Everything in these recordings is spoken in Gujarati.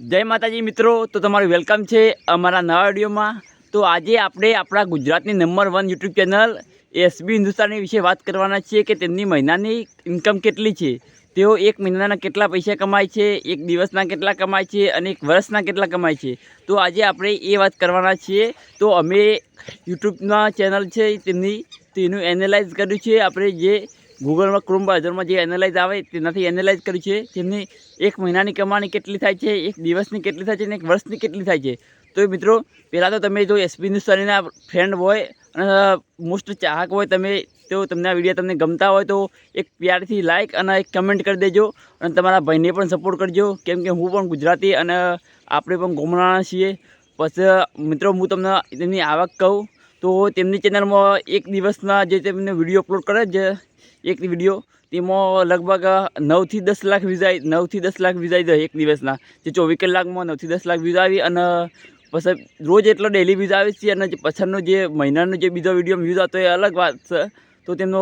જય માતાજી મિત્રો, તો તમારું વેલકમ છે અમારા નવા વિડીયોમાં. તો આજે આપણે આપણા ગુજરાતની number one YouTube channel SB Hindustani વિશે વાત કરવાના છીએ કે તેમની મહિનાની ઇન્કમ કેટલી છે. તેઓ એક મહિનાના કેટલા પૈસા કમાય છે, એક દિવસના કેટલા કમાય છે અને એક વર્ષના કેટલા કમાય છે. તો આજે આપણે એ વાત કરવાના છીએ. તો અમે યુટ્યુબના ચેનલ છે, તેમની તેનું એનાલાઇઝ કર્યું છે. આપણે જે ગૂગલમાં ક્રોમ બ્રાઉઝરમાં જે એનાલાઇઝ આવે તેનાથી એનાલાઇઝ કર્યું છે. તેમની એક મહિનાની કમાણી કેટલી થાય છે, એક દિવસની કેટલી થાય છે અને એક વર્ષની કેટલી થાય છે. તો મિત્રો, પહેલાં તો તમે જો એસપી હિન્દુસ્તાનીના ફ્રેન્ડ હોય અને મોસ્ટ ચાહક હોય તમે, તો તમને આ વીડિયો તમને ગમતા હોય તો એક પ્યારથી લાઇક અને એક કમેન્ટ કરી દેજો અને તમારા ભાઈને પણ સપોર્ટ કરજો. કેમ કે હું પણ ગુજરાતી અને આપણે પણ ગોમડાના છીએ. પછી મિત્રો, હું તમને તેમની આવક કહું. તો તેમની ચેનલમાં એક દિવસના જે તેમને વીડિયો અપલોડ કરે છે, એક વીડિયો તેમાં લગભગ નવથી દસ લાખ વ્યૂઝ આવી, નવથી દસ લાખ વ્યૂઝ આવી જાય એક દિવસના. જે ચોવીસ કલાકમાં નવથી દસ લાખ વ્યૂઝ આવી અને પછી રોજ એટલો ડેલી વ્યૂઝ આવે છે અને જે પછાડનો જે મહિનાનો જે બીજો વીડિયો વ્યૂઝ આવતો એ અલગ વાત છે. તો તેમનો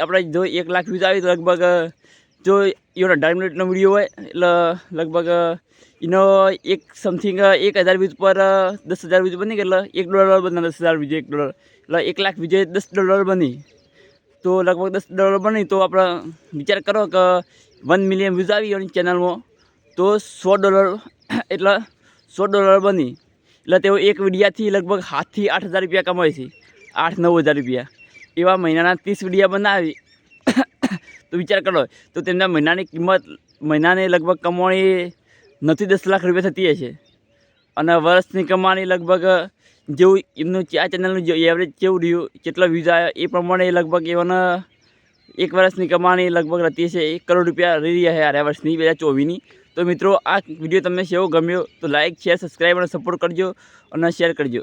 આપણે જો એક લાખ વ્યૂઝ આવી તો લગભગ જો એનો અઢાર મિનિટનો વીડિયો હોય, એટલે લગભગ એનો એક સમથિંગ એક હજાર વ્યૂઝ પર દસ હજાર વ્યૂઝ બની એટલે એક ડોલર બને દસ હજાર વ્યૂઝ એક ડોલર એટલે એક લાખ વ્યૂઝ દસ ડોલર બની. તો લગભગ દસ ડોલર બની, તો આપણે વિચાર કરો કે વન મિલિયન વ્યૂઝ આવી એની ચેનલમાં તો સો ડોલર એટલે સો ડોલર બની. એટલે તેઓ એક વિડીયાથી લગભગ સાતથી આઠ હજાર રૂપિયા કમાય છે. આઠ નવ હજાર રૂપિયા. એવા મહિનાના ત્રીસ વિડીયા બનાવી તો વિચાર કરો, તો તેમના મહિનાની કિંમત, મહિનાની લગભગ કમાણી નથી દસ લાખ રૂપિયા થતી હશે. અને વર્ષની કમાણી લગભગ જેવું એમનું આ ચેનલનું જે એવરેજ કેવું રહ્યું કેટલો વ્યૂઝ આવ્યો, એ પ્રમાણે લગભગ એવાને એક વર્ષની કમાણી લગભગ રહેતી છે એક કરોડ રૂપિયા રહી રહ્યા છે આ વર્ષની બે હજાર ચોવીસની. તો મિત્રો, આ વીડિયો તમને કેવો ગમ્યો, તો લાઇક શેર સબસ્ક્રાઈબ અને સપોર્ટ કરજો અને શેર કરજો.